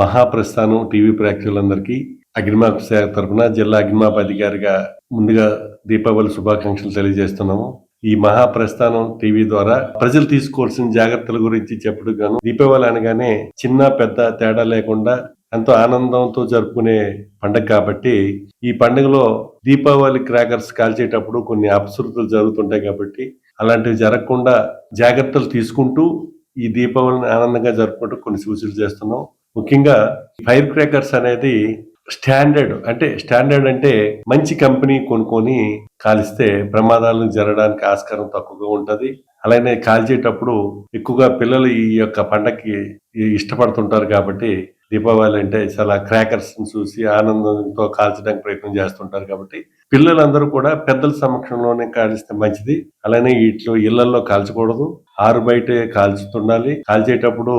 మహాప్రస్థానం TV ప్రేక్షకులందరికీ అగ్నిమాప శాఖ తరపున జిల్లా అగ్నిమాప అధికారిగా ముందుగా దీపావళి శుభాకాంక్షలు తెలియజేస్తున్నాము. ఈ మహాప్రస్థానం టీవీ ద్వారా ప్రజలు తీసుకోవాల్సిన జాగ్రత్తల గురించి చెప్పడం గాను దీపావళి అనగానే చిన్న పెద్ద తేడా లేకుండా ఎంతో ఆనందంతో జరుపుకునే పండగ కాబట్టి ఈ పండుగలో దీపావళి క్రాకర్స్ కాల్చేటప్పుడు కొన్ని అపశృతులు జరుగుతుంటాయి కాబట్టి అలాంటివి జరగకుండా జాగ్రత్తలు తీసుకుంటూ ఈ దీపావళిని ఆనందంగా జరుపుకుంటూ కొన్ని సూచనలు చేస్తున్నాం. ముఖ్యంగా ఫైర్ క్రాకర్స్ అనేది స్టాండర్డ్ అంటే స్టాండర్డ్ అంటే మంచి కంపెనీ కొనుక్కొని కాలిస్తే ప్రమాదాలు జరగడానికి ఆస్కారం తక్కువగా ఉంటుంది. అలానే కాల్చేటప్పుడు ఎక్కువగా పిల్లలు ఈ యొక్క పండగకి ఇష్టపడుతుంటారు కాబట్టి దీపావళి అంటే చాలా క్రాకర్స్ చూసి ఆనందంతో కాల్చడానికి ప్రయత్నం చేస్తుంటారు కాబట్టి పిల్లలందరూ కూడా పెద్దల సమక్షంలోనే కాల్చితే మంచిది. అలానే ఇట్లో ఇళ్ళలో కాల్చకూడదు. ఆరు బయట కాల్చుతుండాలి. కాల్చేటప్పుడు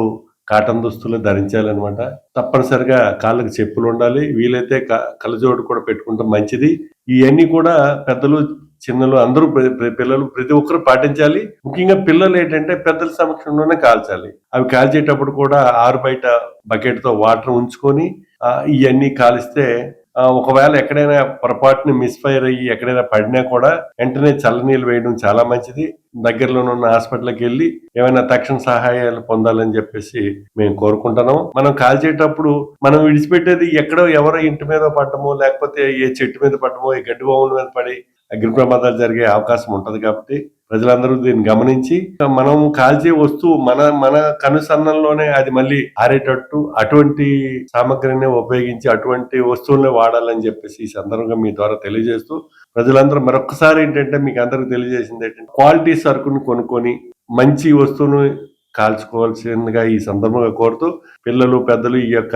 కాటన్ దుస్తులు ధరించాలన్నమాట. తప్పనిసరిగా కాళ్ళకి చెప్పులు ఉండాలి. వీలైతే క- కళ్ళజోడు కూడా పెట్టుకుంటే మంచిది. ఇవన్నీ కూడా పెద్దలు చిన్నలు అందరూ ప్ర- ప్ర- పిల్లలు ప్రతి ఒక్కరు పాటించాలి. ముఖ్యంగా పిల్లలు ఏంటంటే పెద్దల సమక్షంలోనే కాల్చాలి. అవి కాల్చేటప్పుడు కూడా ఆరు బయట బకెట్తో వాటర్ ఉంచుకొని ఇవన్నీ కాలిస్తే ఒకవేళ ఎక్కడైనా పొరపాటుని మిస్ఫైర్ అయ్యి ఎక్కడైనా పడినా కూడా వెంటనే చల్లనీళ్ళు వేయడం చాలా మంచిది. దగ్గరలో ఉన్న హాస్పిటల్కి వెళ్ళి ఏమైనా తక్షణ సహాయాలు పొందాలని చెప్పేసి మేము కోరుకుంటున్నాం. మనం కాల్చేటప్పుడు మనం విడిచిపెట్టేది ఎక్కడో ఎవరో ఇంటి మీద పడ్డమో లేకపోతే ఏ చెట్టు మీద పడ్డమో ఏ గడ్డి బొమ్మల మీద పడి అగ్ని ప్రమాదాలు జరిగే అవకాశం ఉంటుంది కాబట్టి ప్రజలందరూ దీన్ని గమనించి మనం కాల్చే వస్తువు మన మన కనుసన్నల్లోనే అది మళ్ళీ ఆరేటట్టు అటువంటి సామగ్రిని ఉపయోగించి అటువంటి వస్తువులనే వాడాలని చెప్పేసి ఈ సందర్భంగా మీ ద్వారా తెలియజేస్తూ ప్రజలందరూ మరొకసారి ఏంటంటే మీకు అందరికి తెలియజేసింది ఏంటంటే క్వాలిటీ సరుకుని కొనుక్కొని మంచి వస్తువును కాల్చుకోవాల్సిందిగా ఈ సందర్భంగా కోరుతూ పిల్లలు పెద్దలు ఈ యొక్క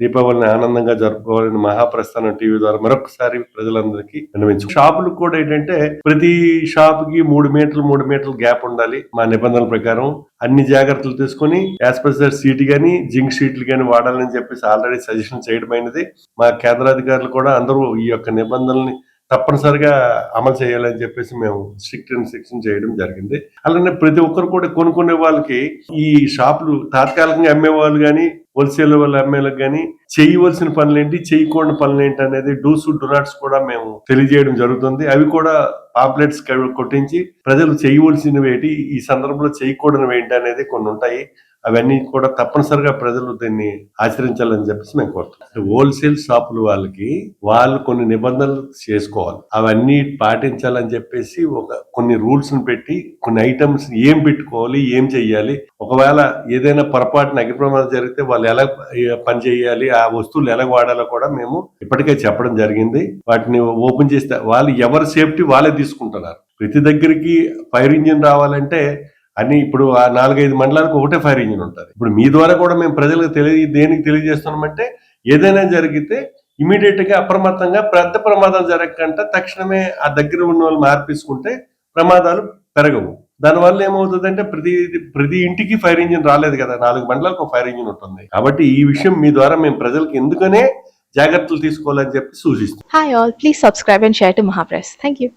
దీపావళిని ఆనందంగా జరుపుకోవాలని మహాప్రస్థానం టీవీ ద్వారా మరొకసారి ప్రజలందరికీ విన్నవించు షాపులు కూడా ఏంటంటే ప్రతి షాప్కి మూడు మీటర్లు మూడు మీటర్లు గ్యాప్ ఉండాలి మా నిబంధనల ప్రకారం. అన్ని జాగ్రత్తలు తీసుకొని యాస్పెసర్ సీట్ గానీ జింక్ షీట్లు గానీ వాడాలని చెప్పేసి ఆల్రెడీ సజెషన్ చేయడమైనది. మా కేంద్రాధికారులు కూడా అందరూ ఈ యొక్క నిబంధనల్ని తప్పనిసరిగా అమలు చేయాలని చెప్పేసి మేము స్ట్రిక్ట్ ఇన్స్ట్రక్షన్ చేయడం జరిగింది. అలానే ప్రతి ఒక్కరు కూడా కొనుక్కునే వాళ్ళకి ఈ షాపులు తాత్కాలికంగా అమ్మే వాళ్ళు కానీ హోల్సేల్ వాళ్ళ అమ్మేలకు కానీ చేయవలసిన పనులు ఏంటి చేయకూడని పనులు ఏంటి అనేది డూస్ డొనాట్స్ కూడా మేము తెలియజేయడం జరుగుతుంది. అవి కూడా పాంప్లెట్స్ కొట్టించి ప్రజలు చేయవలసినవి ఏంటి ఈ సందర్భంలో చేయకూడనివి ఏంటి అనేది కొన్ని ఉంటాయి. అవన్నీ కూడా తప్పనిసరిగా ప్రజలు దీన్ని ఆచరించాలని చెప్పేసి మేము కోరుతున్నాం. హోల్సేల్ షాపులు వాళ్ళకి వాళ్ళు కొన్ని నిబంధనలు చేసుకోవాలి. అవన్నీ పాటించాలని చెప్పేసి ఒక కొన్ని రూల్స్ పెట్టి కొన్ని ఐటమ్స్ ఏం పెట్టుకోవాలి ఏం చెయ్యాలి ఒకవేళ ఏదైనా పొరపాటున అగ్ని ప్రమాదం జరిగితే వాళ్ళు ఎలా పని చేయాలి ఆ వస్తువులు ఎలా వాడాలో కూడా మేము ఇప్పటికే చెప్పడం జరిగింది. వాటిని ఓపెన్ చేస్తే వాళ్ళు ఎవరి సేఫ్టీ వాళ్ళే తీసుకుంటున్నారు. ప్రతి దగ్గరికి ఫైర్ ఇంజిన్ రావాలంటే అని ఇప్పుడు ఆ నాలుగైదు మండలాలకు ఒకటే ఫైర్ ఇంజిన్ ఉంటుంది. ఇప్పుడు మీ ద్వారా కూడా మేము ప్రజలకు తెలియ దేనికి తెలియజేస్తున్నామంటే ఏదైనా జరిగితే ఇమీడియట్గా అప్రమత్తంగా పెద్ద ప్రమాదం జరగకుండా తక్షణమే ఆ దగ్గర ఉన్న వాళ్ళు మార్పించుకుంటే ప్రమాదాలు పెరగవు. దానివల్ల ఏమవుతుందంటే ప్రతి ప్రతి ఇంటికి ఫైర్ ఇంజిన్ రాలేదు కదా నాలుగు మండలాలకు ఫైర్ ఇంజిన్ ఉంటుంది. కాబట్టి ఈ విషయం మీ ద్వారా మేము ప్రజలకు ఎందుకనే జాగ్రత్తలు తీసుకోవాలని చెప్పి సూచిస్తాం hi all please subscribe and share to Mahapress thank you